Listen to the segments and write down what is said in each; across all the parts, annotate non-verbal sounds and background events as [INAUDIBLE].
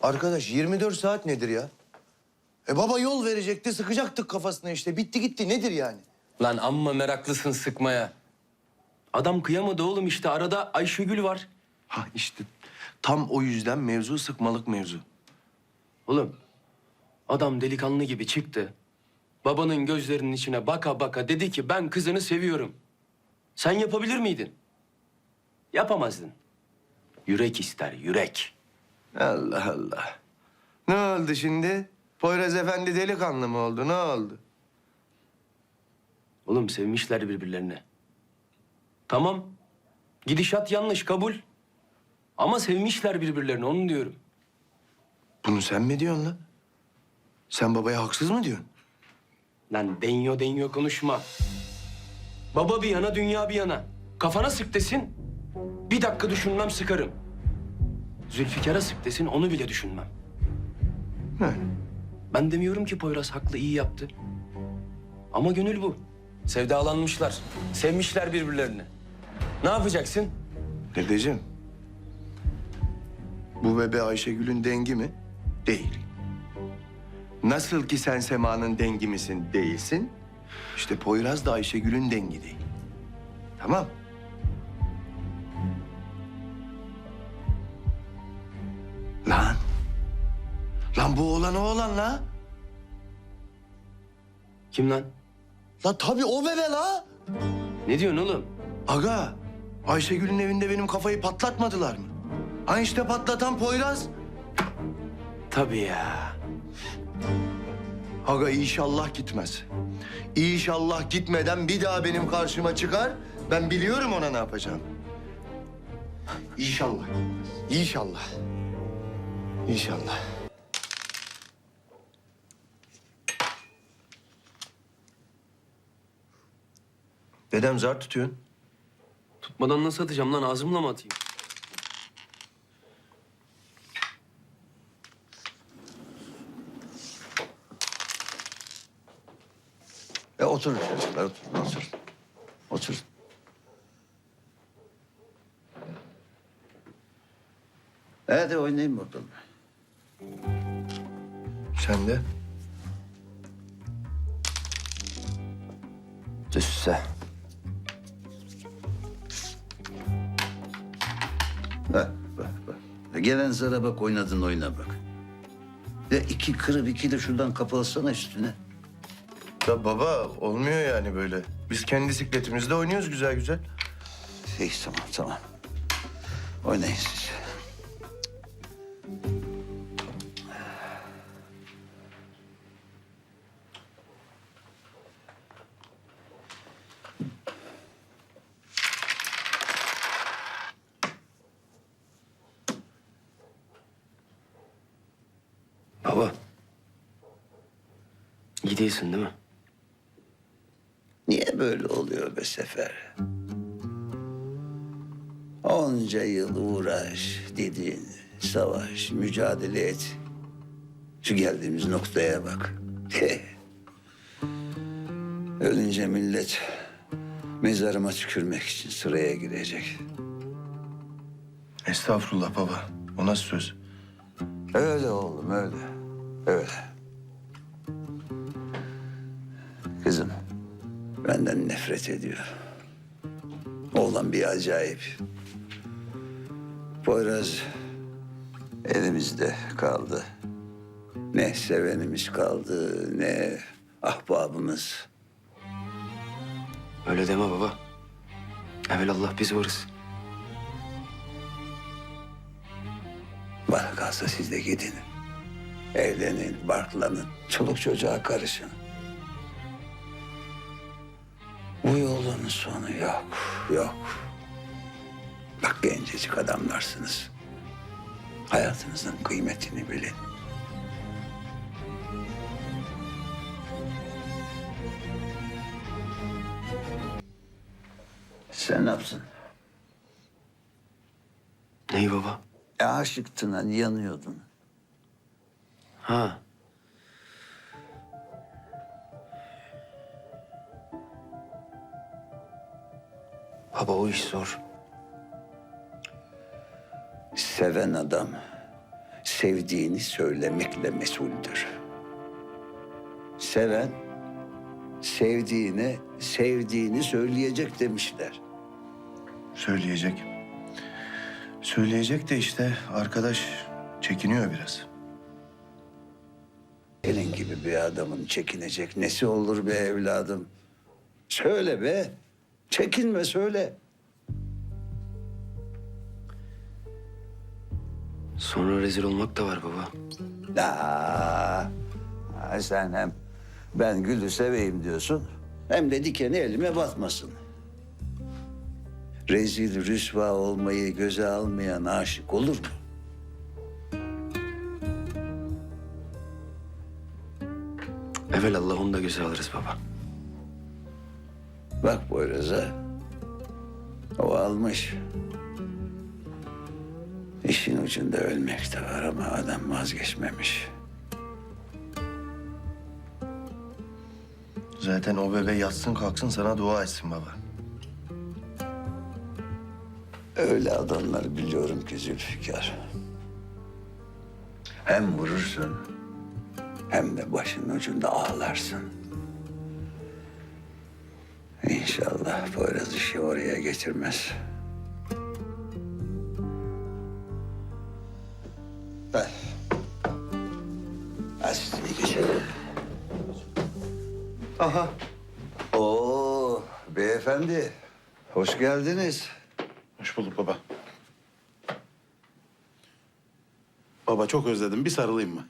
Arkadaş 24 saat nedir ya? E baba yol verecekti sıkacaktık kafasına işte. Bitti gitti nedir yani? Lan amma meraklısın sıkmaya. Adam kıyamadı oğlum işte arada Ayşegül var. Ha işte tam o yüzden mevzu sıkmalık mevzu. Oğlum adam delikanlı gibi çıktı. Babanın gözlerinin içine baka baka dedi ki ben kızını seviyorum. Sen yapabilir miydin? Yapamazdın. Yürek ister yürek. Allah Allah. Ne oldu şimdi? Poyraz Efendi delikanlı mı oldu? Ne oldu? Oğlum sevmişler birbirlerini. Tamam. Gidişat yanlış kabul. Ama sevmişler birbirlerini onu diyorum. Bunu sen mi diyorsun lan? Sen babaya haksız mı diyorsun? Lan denyo denyo konuşma. Baba bir yana dünya bir yana. Kafana sık desin. Bir dakika düşünmem sıkarım. Zülfikar'a sık desin onu bile düşünmem. Ne? Ben demiyorum ki Poyraz haklı iyi yaptı. Ama gönül bu. Sevdalanmışlar. Sevmişler birbirlerini. Ne yapacaksın? Dedeciğim. Bu bebe Ayşegül'ün dengi mi? Değil. Nasıl ki sen Sema'nın dengi misin? Değilsin. İşte Poyraz da Ayşegül'ün dengi değil. Tamam. Lan. Lan bu oğlan o oğlan la. Kim lan? La tabii o bebe la. Ne diyorsun oğlum? Aga, Ayşegül'ün evinde benim kafayı patlatmadılar mı? Ha işte patlatan Poyraz. Tabii ya. Aga inşallah gitmez. İnşallah gitmeden bir daha benim karşıma çıkar. Ben biliyorum ona ne yapacağım. İnşallah. İnşallah. İnşallah. Dedem zar tutuyorsun. Tutmadan nasıl atacağım lan ağzımla mı atayım? E oturun çocuklar, oturun, oturun. Oturun. Hadi oynayın bakalım. De. Düşse. Bak, bak, bak. Gelen zara bak, oynadın oyuna bak. Ya iki kırıp iki de şuradan kapalsana üstüne. Ya baba olmuyor yani böyle. Biz kendi sikletimizde oynuyoruz güzel güzel. İyi, tamam, tamam. Oynayın siz. Baba. Gidiyorsun değil mi? Niye böyle oluyor be Sefer? Onca yıl uğraş, didin, savaş, mücadele et. Şu geldiğimiz noktaya bak. [LAUGHS] Ölünce millet mezarıma tükürmek için sıraya girecek. Estağfurullah baba. O nasıl söz? Öyle oğlum, öyle. Öyle. Kızım, benden nefret ediyor. Oğlan bir acayip. Poyraz elimizde kaldı. Ne sevenimiz kaldı, ne ahbabımız. Öyle deme baba. Evelallah biz varız. Bana kalsa siz de gidin. Evlenin, barklanın, çoluk çocuğa karışın. Bu yolun sonu yok, yok. Bak gencecik adamlarsınız. Hayatınızın kıymetini bilin. Sen ne yapsın? Ney baba? E, aşıktın hani yanıyordun. Ha. Baba o iş zor. Seven adam sevdiğini söylemekle mesuldür. Seven sevdiğine sevdiğini söyleyecek demişler. Söyleyecek. Söyleyecek de işte arkadaş çekiniyor biraz. Senin gibi bir adamın çekinecek nesi olur be evladım? Söyle be. Çekinme söyle. Sonra rezil olmak da var baba. Aa, ha, sen hem ben gülü seveyim diyorsun hem de dikeni elime batmasın. Rezil rüsva olmayı göze almayan aşık olur mu? Evelallah onu da göze alırız baba. Bak Poyraz'a. O almış. İşin ucunda ölmek de var ama adam vazgeçmemiş. Zaten o bebe yatsın kalksın sana dua etsin baba. Öyle adamlar biliyorum ki Zülfikar. Hem vurursun hem de başının ucunda ağlarsın. İnşallah Poyraz işi oraya getirmez. Ver. Hadi iyi geceler. Aha. Oo beyefendi. Hoş geldiniz. Hoş bulduk baba. Baba çok özledim. Bir sarılayım mı?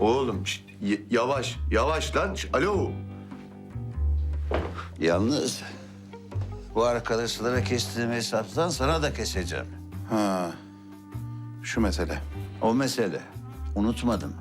Oğlum şşt, y- yavaş yavaş lan. Şş, Alo. Yalnız bu arkadaşlara kestiğim hesaptan sana da keseceğim. Ha. Şu mesele. O mesele. Unutmadım.